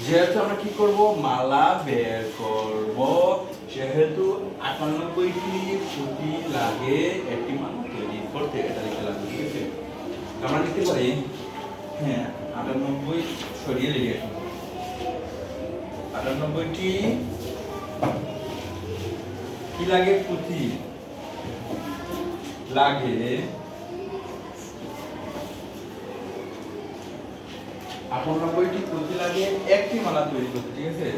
যেহেতু আমরা কি করব? মালা বের করব। সেহেতু আটানব্বইটি পুঁতি লাগে, একটি মালা তৈরি করতে এটা লিখতে লাগবে ঠিক আছে? আমরা লিখতে পারি হ্যাঁ আটানব্বই সরিয়ে লিখে। আটানব্বইটি কি লাগে? পুঁতি লাগে। আটানব্বইটি পুঁতি লাগে একটি মালা তৈরি করতে, ঠিক আছে?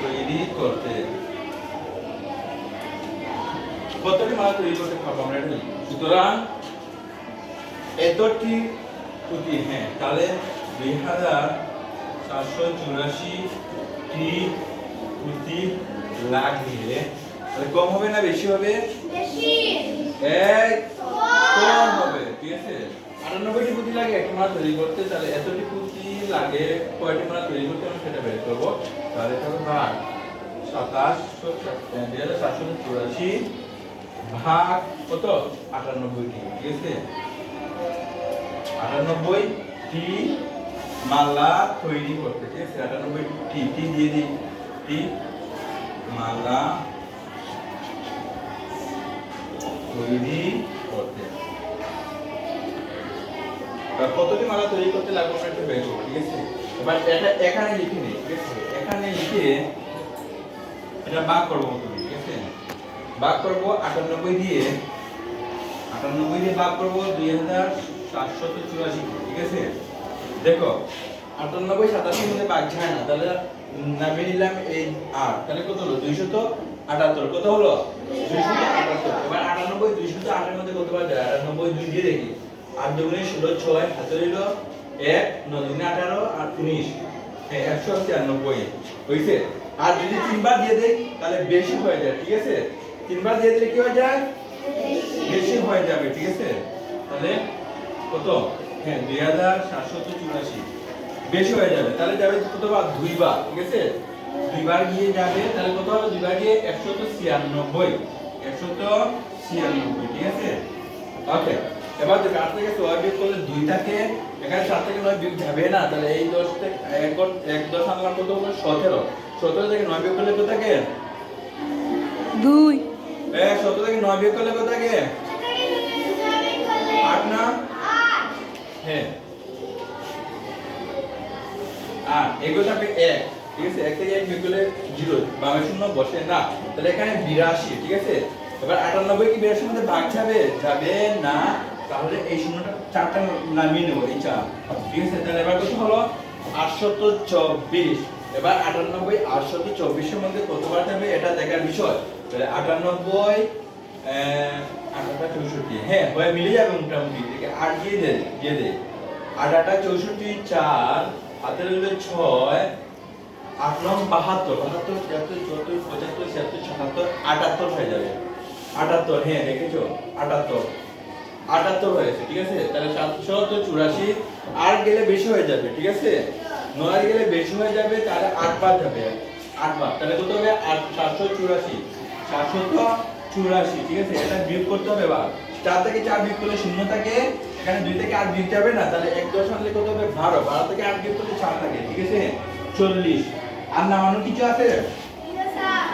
তৈরি করতে। কতটি মালা তৈরি করতে পারব আমরা সুতরাং, এতটি পুঁতি হ্যাঁ তাহলে দুই হাজার চারশো চুরাশি টি পুঁতি লাগে তাহলে কম হবে না বেশি হবে? এক কম। হবে ঠিক আছে? আটানব্বইটি পুঁতি লাগে একটি মালা তৈরি করতে তাহলে এতটি পুঁতি লাগে কয়টি মালা তৈরি করতে আমরা সেটা বের করব। তাহলে এটা হবে ভাগ। সাতাশশো দুই হাজার সাতশো চুরাশি ভাগ কত? আটানব্বইটি ঠিক আছে? আটানব্বই টি মালা তৈরি করতে ঠিক আছে? আটানব্বই টি টি দিয়ে দিই। টি মালা তৈরি করতে। কতটি মালা তৈরি করতে লাগবে আমরা একটু বের ঠিক আছে? এবার এটা এখানে লিখে নিই, ঠিক আছে? এখানে লিখে এটা ভাগ করব তুমি ঠিক আছে? ভাগ করব আটানব্বই দিয়ে আটানব্বই দিয়ে ভাগ করব দুই হাজার সাতশত চুরাশি ঠিক আছে? দেখো, আটানব্বই সাতাশির মধ্যে ভাগ যায় না তাহলে নামে নিলাম এই আট তাহলে কত হলো? দুইশত আটাত্তর, কত হলো? এবার আটানব্বই আটের মধ্যে কত বার যায়? আটানব্বই দুই দিয়ে দেখি। আট দুগুণে ষোলো, ছয় এক আঠারো আর উনিশ। হ্যাঁ একশো আর যদি তিনবার দিয়ে দেই, তাহলে বেশি হয়ে যায়, ঠিক আছে? তিনবার দিয়ে দিলে কি হয়ে যায়? বেশি হয়ে যাবে, ঠিক আছে? তাহলে কত? হ্যাঁ দুই হাজার সাতশত চুরাশি। বেশি হয়ে যাবে, তাহলে যাবে কতবার দুইবার, ঠিক আছে? দুইবার গিয়ে যাবে তাহলে কত হবে? দুইবার গিয়ে একশত ছিয়ানব্বই। একশত ছিয়ানব্বই ঠিক আছে? ওকে এবার দেখো আট থেকে ছয় বিয়োগ করলে দুই থাকে এখানে সাত থেকে নয় বিয়োগ যাবে না তাহলে এই দশ থেকে এক এক দশ আনলাম কত হলো সতেরো। সতেরো থেকে নয় বিয়োগ করলে কত থাকে? দুই। সতেরো থেকে নয় বিয়োগ করলে কত থাকে? আট না? হ্যাঁ। আর এগুলো থাকবে এক। ঠিক আছে? এক থেকে এক বিয়োগ করলে জিরো, বামে শূন্য, বসে না। তাহলে এখানে বিরাশি, ঠিক আছে? এবার আটানব্বই কি বিরাশির মধ্যে ভাগ যাবে? যাবে না। তাহলে এই শূন্যটা চারটা নামিয়ে নেব, এই চার। ঠিক আছে? তাহলে এবার কত হলো? আটশত চব্বিশ। এবার আটানব্বই, আটশত চব্বিশের মধ্যে কতবার যাবে? এটা দেখার বিষয়। তাহলে আটানব্বই আটাটা চৌষট্টি। হ্যাঁ হয়ে মিলে যাবে মোটামুটি। এদিকে আট দিয়ে দে দিয়ে দে। আট আটা চৌষট্টি, চার। হাতে রইল ছয়। আট নং বাহাত্তর বাহাত্তর, তিয়াত্তর, চুয়াত্তর, পঁচাত্তর, ছিয়াত্তর, সাতাত্তর, আটাত্তর হয়ে যাবে। আটাত্তর হ্যাঁ দেখেছ? আটাত্তর। আটাত্তর হয়েছে ঠিক আছে? তাহলে সাতশো তো চুরাশি। আর গেলে বেশি হয়ে যাবে, ঠিক আছে? নয় গেলে বেশি হয়ে যাবে, তাহলে আটবার যাবে। আটবার তাহলে কত হবে? আট, সাতশো চুরাশি। সাতশো তো চুরাশি, ঠিক আছে? এটা বিয়োগ করতে হবে এবার। চার থেকে চার বিয়োগ করলে শূন্য থাকে। এখানে দুই থেকে আট বিয়োগ যাবে না, তাহলে এক দশ আনলে কত হবে? বারো। বারো থেকে আট বিয়োগ করলে চার থাকে, ঠিক আছে? চল্লিশ। আর নামানো কিছু আছে?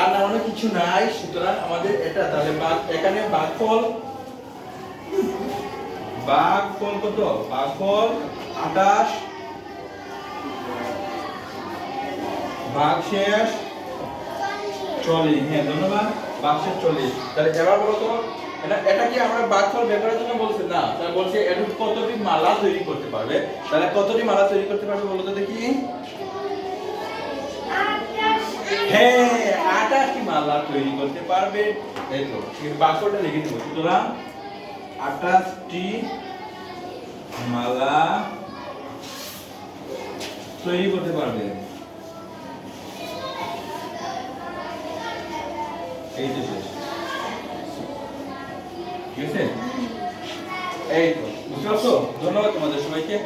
আর নামানো কিছু নাই সুতরাং আমাদের এটা তাহলে বাঘ এখানে বাঘফল। বাঘফল কত? বাঘফল বাঘ শেষ। চল্লিশ। হ্যাঁ ধন্যবাদ। বাঘ শেষ চল্লিশ। তাহলে এবার বলো তো এটা এটা কি আমরা বাঘফল বের করার জন্য বলছে? না তাহলে বলছে এটা কতটি মালা তৈরি করতে পারবে? তাহলে কতটি মালা তৈরি করতে পারবে বলো তো দেখি হ্যাঁ মালা তৈরি করতে পারবে। এই তো? বাক্যটা লিখে দেবো সুতরাং আটাশটি মালা তৈরি করতে পারবেন এই তো শেষ। ঠিক আছে? এই তো। বুঝতে পারছ? ধন্যবাদ তোমাদের সবাইকে।